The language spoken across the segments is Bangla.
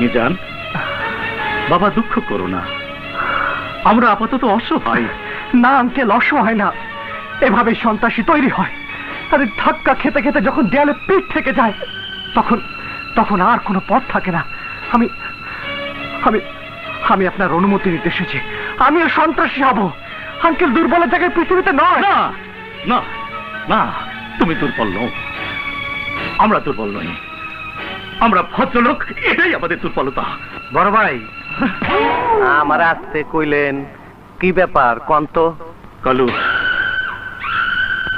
মিজান বাবা দুঃখ করো না। আমরা আপাতত অসহায়। না আঙ্কেল অসহায় না। এভাবে সন্ত্রাসী তৈরি হয়। আরে ধাক্কা খেতে খেতে যখন দেয়ালে পিঠ থেকে যায় তখন তখন আর কোনো পথ থাকে না। আমি আমি আমি আপনার অনুমতি নিতে এসেছি। আমিও সন্ত্রাসী হব। আঙ্কেল দুর্বলের জায়গায় পৃথিবীতে নয়। না না না তুমি দুর্বল নও। আমরা দুর্বল নই। আমরা ভদ্রলোক এটাই আমাদের দুর্বলতা। বড় ভাই আমার আসতে কইলেন কি ব্যাপার কন্ত? কালু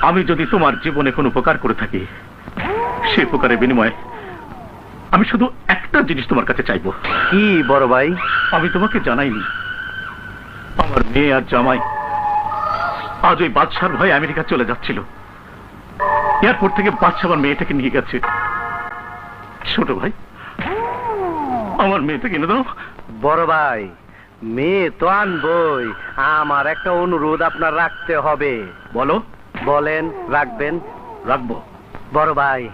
আমি যদি তোমার জীবনে কোনো উপকার করে থাকি সে উপকারের বিনিময়ে আমি শুধু একটা জিনিস তোমার কাছে চাইব। কি বড় ভাই? আমি তোমাকে জানাইনি আমার মেয়ে আর জামাই আজ ওই বাদশার ভয়ে আমেরিকা চলে যাচ্ছিল। এয়ারপোর্ট থেকে বাদশা আমার মেয়েটাকে নিয়ে গেছে। ছোট ভাই। আমার মেয়েটাকে এনে দাও। বড় ভাই মেয়ে তো আনবই। আমার একটা অনুরোধ আপনার রাখতে হবে। বলো। বলেন রাখবেন? রাখব। বড় ভাই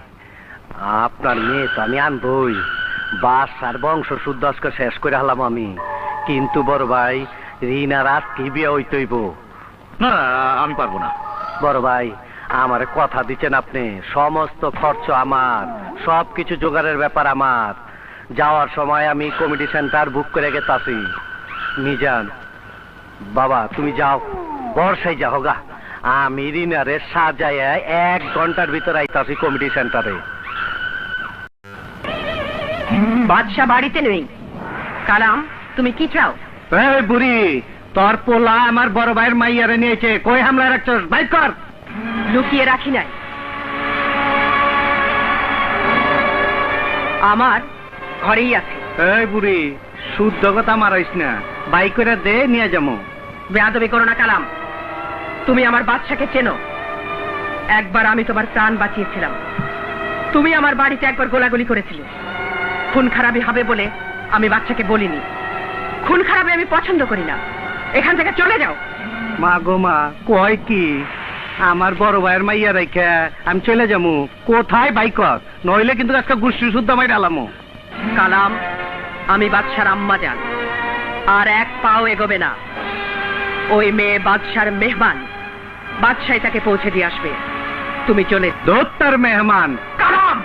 আপনার মেয়ে তো আমি আনবই। বাস আর বংশ শুদ্ধস্ক শেষ করে হলাম আমি। কিন্তু বড় ভাই রিনার আজকে বিয়ে হইতইব। না, আমি পারব না। বড় ভাই আমার কথা দিচ্ছেন আপনি। সমস্ত খরচ আমার। সব কিছু জোগাড়ের ব্যাপার আমার। যাওয়ার সময় আমি কমিটি সেন্টার বুক করে গেতাছি। মিজান বাবা তুমি যাও। বর্ষায় যাও গা। আমি রিনারে সাজায় এক ঘণ্টার ভিতরে আইতাছি কমিটি সেন্টারে বাদশা বাড়িতে নেই। কালাম তুমি কি চাও? এই বুড়ি তোর পোলা আমার বড় ভাইয়ের মাইয়ারে নিয়েছে। কই হামলা রাখছস? বাইক কর! লুকিয়ে রাখি নাই। আমার ঘরেই আছে। এই বুড়ি শুদ্ধ কথা মারাইস না। বাইক করে দে নিয়ে যাব বেয়াদবি করো না কালাম। তুমি আমার বাচ্চাকে চেনো। একবার আমি তোমার প্রাণ বাঁচিয়েছিলাম। তুমি আমার বাড়িতে একবার গোলাগুলি করেছিলে। খুন খারাপই হবে বলে আমি বাচ্চাকে বলিনি। খুন খারাপে আমি পছন্দ করি না। এখান থেকে চলে যাও। মা গো মা কয় কি? আমার বড় ভাইয়ের মাইয়া রেখে আমি চলে যাব কোথায় বাইক নইলে কিন্তু আজকে গুষ্টি শুদ্ধ মাই ডালামো কালাম আমি বাদশার আম্মা যান আর এক পাও এগোবে না। ওই মেয়ে বাদশার মেহমান বাদশাই তাকে পৌঁছে দিয়ে আসবে। তুমি চলে দোত্তর মেহমান। কালাম!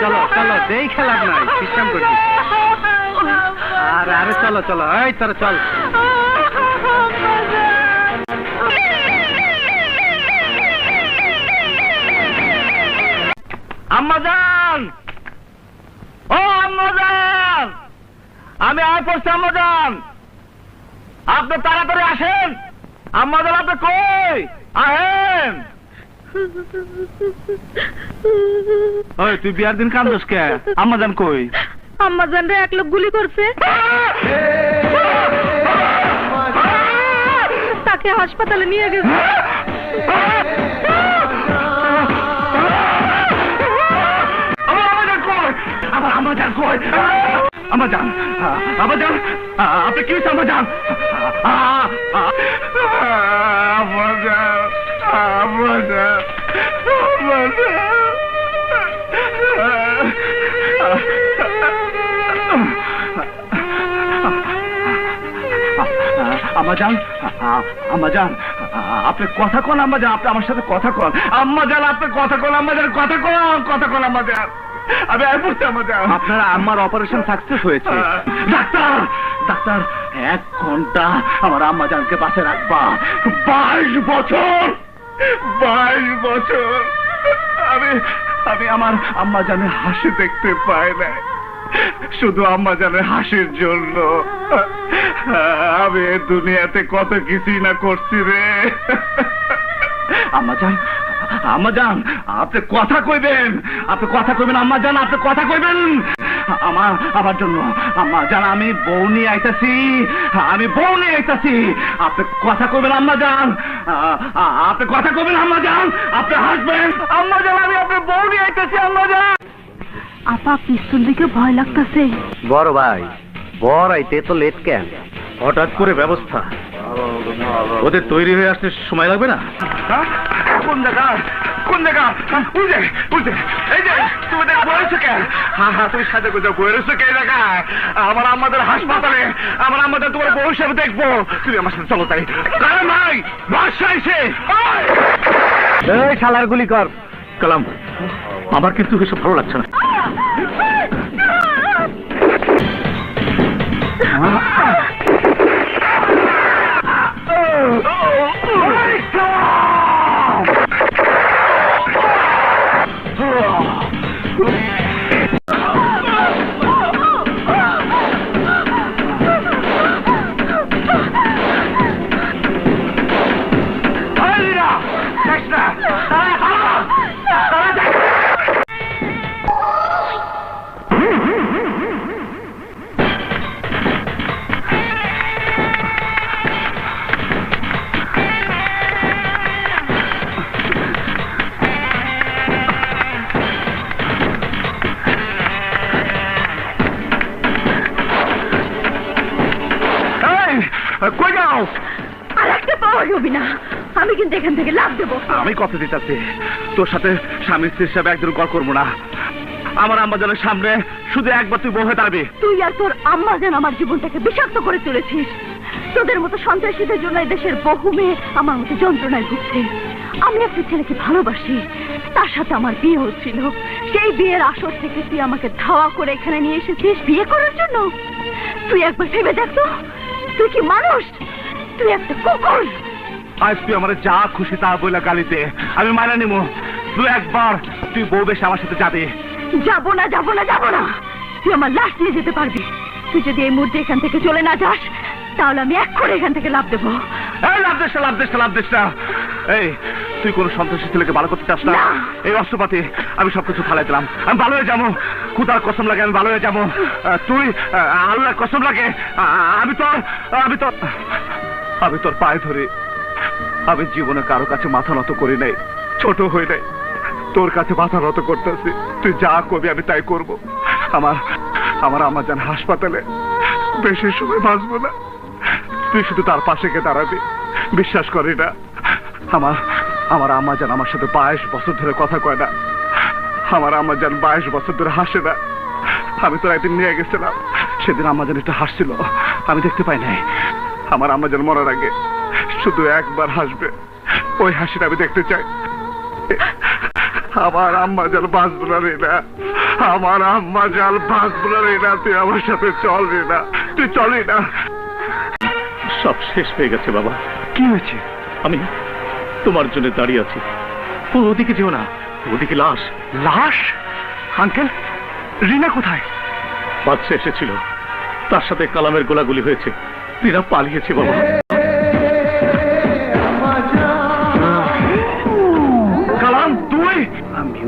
চলো চলো যেই খেলার নাই সিস্টেম করছি। আর, আরে, চলো চলো। এই তোরা, চল। আম্মাজান ও আম্মাজান আমি আয় পড়ছি আম্মাজান আপনি তাড়াতাড়ি আসেন। আম্মাজান আপনি কই? আহেন! তুই বিয়ার দিন কান্দস কে? আম্মাজান কই? আম্মাজান রে এক লোক গুলি করছে। তাকে হাসপাতালে নিয়ে গেছে। আমার কই আমার আমাজান আপনি কি হয়েছে আমাজান আমাজান আমাজান আমাজান আমাজান আপনি কথা কন আম্মাজান আপনি আমার সাথে কথা কন। আম্মাজান আপনি কথা কন আম্মাজান কথা কন কথা কন আম্মাজান। আমি আর বুঝতে আম্মাজান। আপনার আম্মার অপারেশন সাকসেস হয়েছে। ডাক্তার ডাক্তার এক ঘণ্টা আমার আম্মাজানকে পাশে রাখবা। বাইশ বছর বাইশ বছর। আমি আমি আমার আম্মাজানের হাসি দেখতে পাই না শুধু আম্মাজানের হাসির জন্য। আমি দুনিয়াতে কত কিছুই না করছি রে। আম্মাজান আম্মাজান আপনি কথা কইবেন আপনি কথা কইবেন আম্মাজান আপনি কথা কইবেন। আমার আমার জন্য আম্মা জান আমি বউ নিয়ে আইতাছি আমি বউ নিয়ে আইতাছি। আপনি কথা কইবেন আম্মা জান আপনি কথা কইবেন আম্মা জান আপনি হাসবেন। আম্মা জান আমি আপনার বউ নিয়ে আইতাছি আম্মা জান আপা পিস্তল দিকে ভয় লাগতাছে। বড় ভাই বড় আইতে তো লেট কেন? হঠাৎ করে ব্যবস্থা। ওদের তৈরি হয়ে আসতে সময় লাগবে না? কোন জায়গা? কোন জায়গা? যে ওই যে এই যে তুমি দেখ বলেছ কেন? হ্যাঁ হ্যাঁ তুমি সাথে কোথাও বলেছ কে জায়গা আমার আমাদের হাসপাতালে আমার আমাদের তোমার বউ হিসাবে দেখব। তুমি আমার সাথে চলো তাই। কারণ নাই বাসা এসে এই শালার গুলি কর। কালাম আমার কিন্তু এসব ভালো লাগছে না। Ah! কিন্তু এখান থেকে লাভ দেবো। আমি কথা দিতেছি। তোর সাথে স্বামী স্ত্রী হিসাবে একদিন গড় করব না। আমার আম্মাজানের সামনে শুধু একবার তুই দাঁড়াবি। তুই আর তোর আমার জীবনটাকে বিষাক্ত করে তুলেছিস। তোদের মতো সন্ত্রাসীদের জন্য দেশের বহু মেয়ে আমার মতো যন্ত্রণায় ভুগছে। আমি একটা ছেলেকে ভালোবাসি। তার সাথে আমার বিয়ে হচ্ছিল। সেই বিয়ের আসর থেকে তুই আমাকে ধাওয়া করে এখানে নিয়ে এসেছিস বিয়ে করার জন্য। তুই একবার ভেবে দেখ তো। তুই কি মানুষ? তুই একটা কুকুর! আজ তুই আমার যা খুশি তা বইলা গালিতে আমি মানা নিমু। তুই একবার তুই বউ বেশ আমার সাথে যাবে। যাব না যাব না যাব না। তুই আমার লাশ নিয়ে যেতে পারবি। তুই যদি এই মুহূর্তে এখান থেকে চলে না যাস তাহলে আমি এক করে এখান থেকে লাভ দেবো। এই লাভ দেশ লাভ দেশ লাভ দেশ এই তুই কোন সন্ত্রাসী ছেলেকে ভালো করতে চাস না। এই অস্ত্রপাতি আমি সবকিছু ফালাই দিলাম। আমি ভালো হয়ে যাব। খুদার কসম লাগে আমি ভালো হয়ে যাব। তুই আহ, আল্লাহর কসম লাগে। আমি তোর আমি তোর আমি তোর পায়ে ধরে। আমি জীবনে কারও কাছে মাথা নত করি নাই। ছোট হই নাই। তোর কাছে মাথা নত করতেছি। তুই যা করবি, আমি তাই করব। আমার আমার আমার যান হাসপাতালে বেশি সময় বাঁচবো না। তুই শুধু তার পাশে গিয়ে দাঁড়াবি। বিশ্বাস করি না। আমার আমার আম্মা যান আমার সাথে বাইশ বছর ধরে কথা কয় না। আমার আম্মা যান বাইশ বছর ধরে হাসে না। আমি তো একদিন নিয়ে গেছিলাম। সেদিন আম্মা যেন একটু হাসছিল। আমি দেখতে পাই নাই। আমার আম্মা যেন মরার আগে শুধু একবার হাসবে। ওই হাসিটা আমি দেখতে চাই। আমার আম্মা জাল বাঁচবো না রে না। আমার আম্মা জাল বাঁচবো না রে না। তুই আমার সাথে চল রে না। তুই চলি না। সব শেষ হয়ে গেছে বাবা। কি হয়েছে? আমি তোমার জন্য দাঁড়িয়ে আছি। ও ওদিকে যেও না। ওদিকে লাশ। লাশ? আঙ্কেল রিনা কোথায়? বাচ্চা এসেছিল। তার সাথে কালামের গোলাগুলি হয়েছে। রিনা পালিয়েছে বাবা।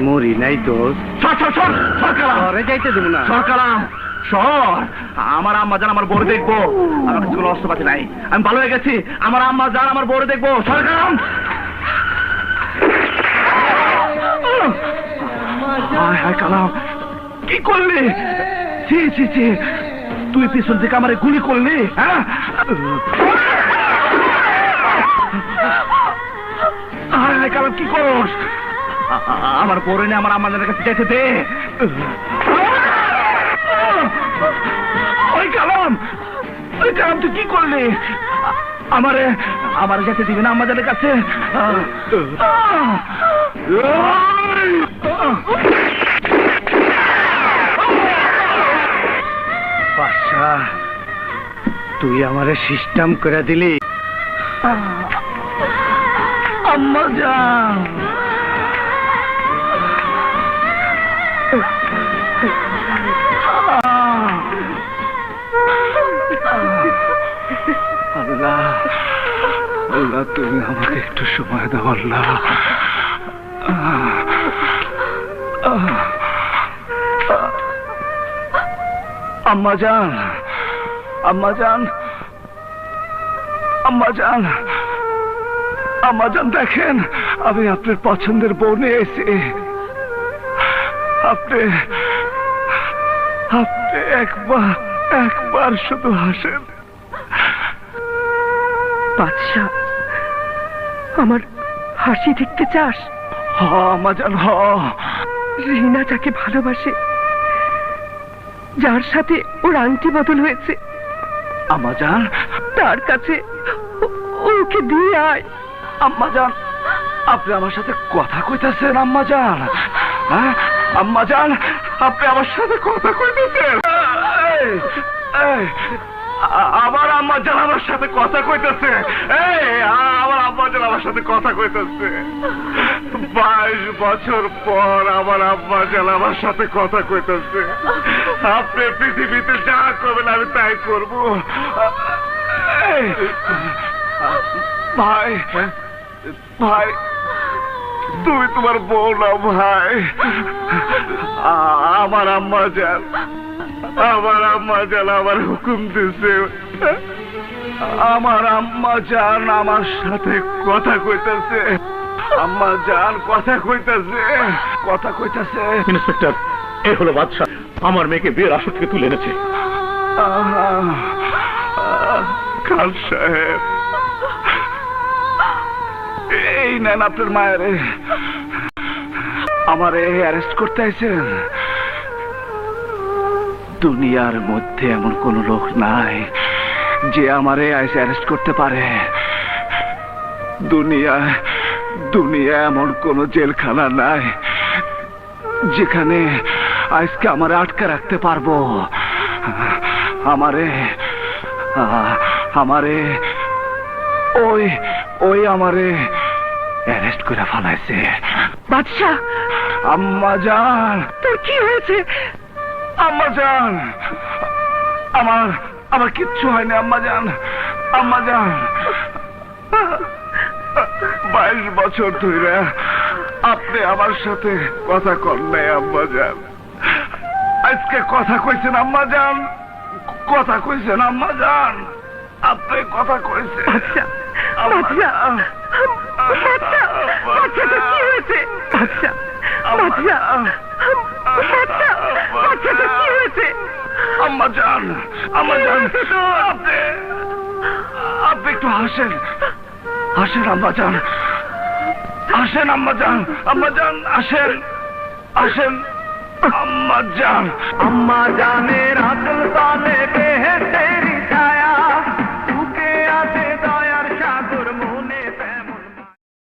মরি নাই দোষ ঘরে যাইতে দেবো না। সরকালাম সর। আমার আম্মা জান আমার বড় দেখব। আমার কাছে কোনো অস্ত্রপাতি নাই। আমি ভালো হয়ে গেছি। আমার আম্মা জান আমার বড় দেখব। সর কালাম। হায় হায় কালাম। কি করলি? ছি ছি ছি। তুই পিছন থেকে আমারে গুলি করলি হ্যাঁ? হায় হায় কালাম কি করস? আমার পরে নে আমার আমাদের কাছে যেতে দে। তুই কি করলি? আমার আমার যেতে দিবি না আমাদের কাছে। তুই আমারে সিস্টেম করে দিলি। আম্মা যান। আল্লাহ আল্লাহ, তুমি আমাকে একটু সময় দাও, আল্লাহ। আম্মা যান আম্মা যান আম্মা যান আম্মা যান দেখেন, আমি আপনার পছন্দের বউ নিয়ে এসে আপনি আপনি একবার একবার শুধু হাসেন। বাদশা আমার হাসি দেখতে চাস? হ আম্মা জান হ। রিনা যাকে ভালোবাসে যার সাথে ওর আংটি বদল হয়েছে। আম্মা জান। তার কাছে ওকে দিয়ে আয়। আম্মা জান আপনি আমার সাথে কথা কইতেছেন আম্মা জান। হ্যাঁ? আম্মা জান আপনি আমার সাথে কথা কইতেছেন। এই, এই, আ- আমার আম্মা জান আমার সাথে কথা কইতেছে। এই আমার আম্মা জান আমার সাথে কথা কইতেছে। বাইশ বছর পর আমার আম্মা জান আমার সাথে কথা কইতেছে। আপনি পৃথিবীতে যা করবেন আমি তাই করব। ভাই ভাই তুমি তোমার বউ না ভাই। আমার আম্মা যান আমার আম্মা যান আমার হুকুম দিছে। আমার আম্মা যান আমার সাথে কথা কইতাছে। আম্মা যান কথা কইতাছে। কথা কইতাছে। ইন্সপেক্টর এ হলো বাদশাহ। আমার মেয়েকে বিয়ের আসর থেকে তুলে এনেছে। খান সাহেব। এই নেন আপনার মায়ের। আমারে অ্যারেস্ট করতে আইছেন। দুনিয়ার মধ্যে এমন কোন লোক নাই যে আমারে আইসে অ্যারেস্ট করতে পারে। দুনিয়া দুনিয়া এমন কোন জেলখানা নাই যেখানে আজকে আমার আটকে রাখতে পারব। আমারে আমারে, ওই ওই আমারে অ্যারেস্ট করে ফেলাইছে। বাদশাহ! আম্মা জান! তোর কি হয়েছে? আম্মা জান! আমার আমার কিচ্ছু হয়নি আম্মা জান। আম্মা জান! বাইশ বছর ধরে আপনি আমার সাথে কথা কর নাই আম্মা জান। আজকে কথা কইছেন আম্মা জান। কথা কইছেন আম্মা জান। আপনি কথা কইছেন। বাদশাহ বাদশাহ তোর কি হয়েছে? বাদশাহ বাদশাহ বাদশাহ বাদশাহ কি হয়েছে? আম্মা জান আম্মা জান আপনি আপনি একটু হাসেন। হাসেন আম্মা জান আসেন আম্মা জান আম্মা জান আসেন আসেন আম্মা জান আম্মা জানের আদল তালে